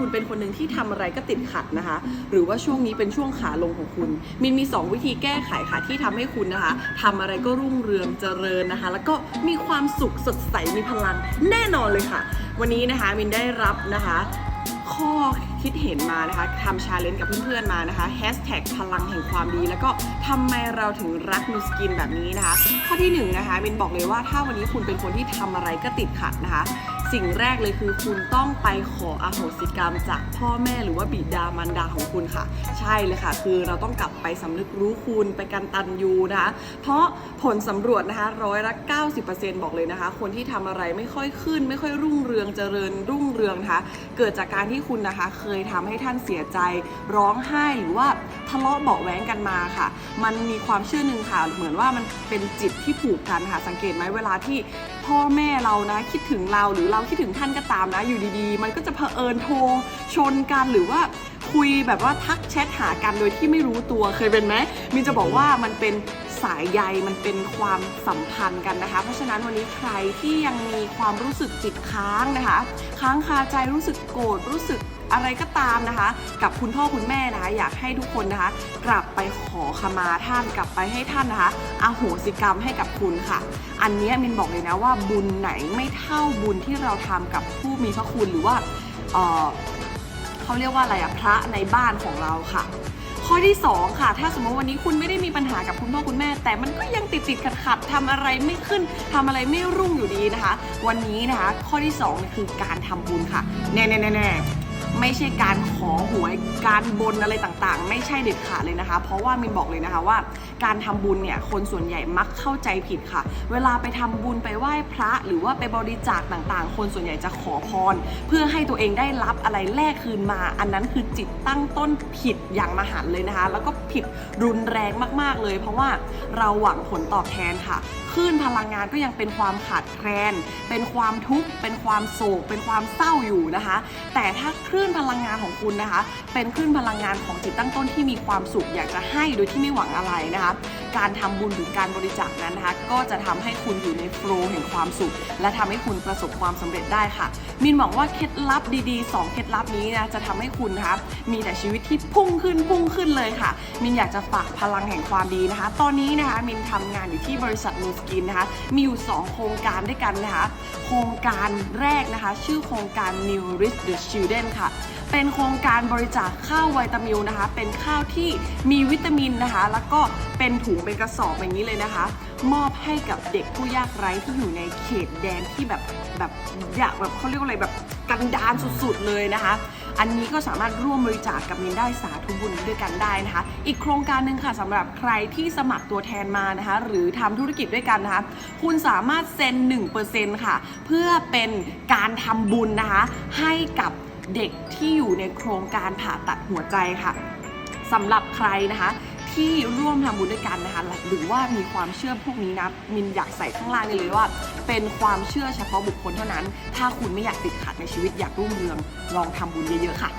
คุณเป็นคนหนึ่งที่ทำอะไรก็ติดขัดนะคะ หรือว่าช่วงนี้เป็นช่วงขาลงของคุณ มินมี 2 วิธีแก้ไขค่ะที่ทำให้คุณนะคะทำอะไรก็รุ่งเรืองเจริญนะคะ แล้วก็มีความสุขสดใสมีพลังแน่นอนเลยค่ะ วันนี้นะคะมินได้รับนะคะ ข้อคิดเห็นมานะคะทำชาเลนจ์กับเพื่อนๆมานะคะแฮชแท็กพลังแห่งความดี แล้วก็ทำไมเราถึงรักนูสกินแบบนี้นะคะ ข้อที่หนึ่งนะคะมินบอกเลยว่าถ้าวันนี้คุณเป็นคนที่ทำอะไรก็ติดขัดนะคะสิ่งแรกเลยคือคุณต้องไปขออโหสิกรรมจากพ่อแม่หรือว่าบิดามารดาของคุณค่ะ ใช่เลยค่ะ คือเราต้องกลับไปสำนึกรู้คุณไปกันตันยูนะคะเพราะผลสำรวจนะคะร้อยละ 90%บอกเลยนะคะ คนที่ทำอะไรไม่ค่อยขึ้น ไม่ค่อยรุ่งเรืองเจริญรุ่งเรืองนะคะเกิดจากการที่คุณนะคะเคยทำให้ท่านเสียใจ ร้องไห้หรือว่าทะเลาะเบาะแว้งกันมาค่ะ มันมีความเชื่อหนึ่งค่ะ เหมือนว่ามันเป็นจิตที่ผูกกันค่ะ สังเกตไหมเวลาที่พ่อแม่เรานะคิดถึงเราหรือเราคิดถึงท่านก็ตามนะ อยู่ดีๆ มันก็จะเผอิญโทรชนกันหรือว่า คุยแบบว่าทักแชทหากันโดยที่ไม่รู้ตัวเคยเป็นไหมมินจะบอกว่ามันเป็นสายใยมันเป็นความสัมพันธ์กันนะคะ เพราะฉะนั้นวันนี้ใครที่ยังมีความรู้สึกจิตค้างนะคะ ค้างคาใจรู้สึกโกรธรู้สึกอะไรก็ตามนะคะ กับคุณพ่อคุณแม่นะคะ อยากให้ทุกคนนะคะ กลับไปขอขมาท่านกลับไปให้ท่านนะคะอโหสิกรรมให้กับคุณค่ะ อันนี้มินบอกเลยนะว่าบุญไหนไม่เท่าบุญที่เราทำกับผู้มีพระคุณหรือว่า เขาเรียกว่าอะไรอะพระในบ้านของเราค่ะ ข้อที่ 2 ค่ะ ถ้าสมมติวันนี้คุณไม่ได้มีปัญหากับคุณพ่อคุณแม่ แต่มันก็ยังติดติดขัดขัดทำอะไรไม่ขึ้นทำอะไรไม่รุ่งอยู่ดีนะคะ วันนี้นะคะ ข้อที่2คือการทำบุญค่ะแน่แน่แน่ ไม่ใช่การขอหวยการบนอะไรต่างๆ ไม่ใช่เด็ดขาดเลยนะคะ เพราะว่ามินบอกเลยนะคะว่า การทำบุญเนี่ยคนส่วนใหญ่มักเข้าใจผิดค่ะ เวลาไปทำบุญไปไหว้พระ หรือว่าไปบริจาคต่างๆ คนส่วนใหญ่จะขอพร เพื่อให้ตัวเองได้รับอะไรแลกคืนมา อันนั้นคือจิตตั้งต้นผิดอย่างมหันเลยนะคะ แล้วก็ผิดรุนแรงมากๆเลย เพราะว่าเราหวังผลตอบแทนค่ะคลื่นพลังงานก็ยังเป็นความขาดแคลน เป็นความทุกข์ เป็นความโศก เป็นความเศร้าอยู่นะคะ แต่ถ้าคลื่นพลังงานของคุณนะคะ เป็นคลื่นพลังงานของจิตตั้งต้นที่มีความสุขอยากจะให้โดยที่ไม่หวังอะไรนะคะ การทำบุญหรือการบริจาคนั้นนะคะ ก็จะทำให้คุณอยู่ในโฟลว์แห่งความสุข และทำให้คุณประสบความสำเร็จได้ค่ะ มินหวังว่าเคล็ดลับดีๆ 2 เคล็ดลับนี้นะจะทำให้คุณนะคะมีแต่ชีวิตที่พุ่งขึ้นพุ่งขึ้นเลยค่ะ มินอยากจะฝากพลังแห่งความดีนะคะ ตอนนี้นะคะมินทำงานอยู่ที่บริษัทนูสกินนะคะ มีอยู่ 2 โครงการด้วยกันนะคะ โครงการแรกนะคะ ชื่อโครงการ New Rich the Children ค่ะ เป็นโครงการบริจาคข้าวไวตามิลนะคะ เป็นข้าวที่มีวิตามินนะคะ แล้วก็เป็นถุงเป็นกระสอบอย่างนี้เลยนะคะ มอบให้กับเด็กผู้ยากไร้ที่อยู่ในเขตแดนที่แบบแบบอยากแบบเขาเรียกว่าอะไรแบบ กันดานสุดๆเลยนะคะ อันนี้ก็สามารถร่วมบริจาคกับมินได้สาธุบุญด้วยกันได้นะคะ อีกโครงการหนึ่งค่ะสำหรับใครที่สมัครตัวแทนมานะคะ หรือทำธุรกิจด้วยกันนะคะ คุณสามารถเซ็น1%ค่ะ เพื่อเป็นการทำบุญนะคะ ให้กับเด็กที่อยู่ในโครงการผ่าตัดหัวใจค่ะสำหรับใครนะคะ ที่ร่วมทำบุญด้วยกันนะคะหรือว่ามีความเชื่อพวกนี้นะมินอยากใส่ข้างล่างนี่เลยว่า เป็นความเชื่อเฉพาะบุคคลเท่านั้น ถ้าคุณไม่อยากติดขัดในชีวิตอยากรุ่งเรืองลองทำบุญเยอะๆค่ะ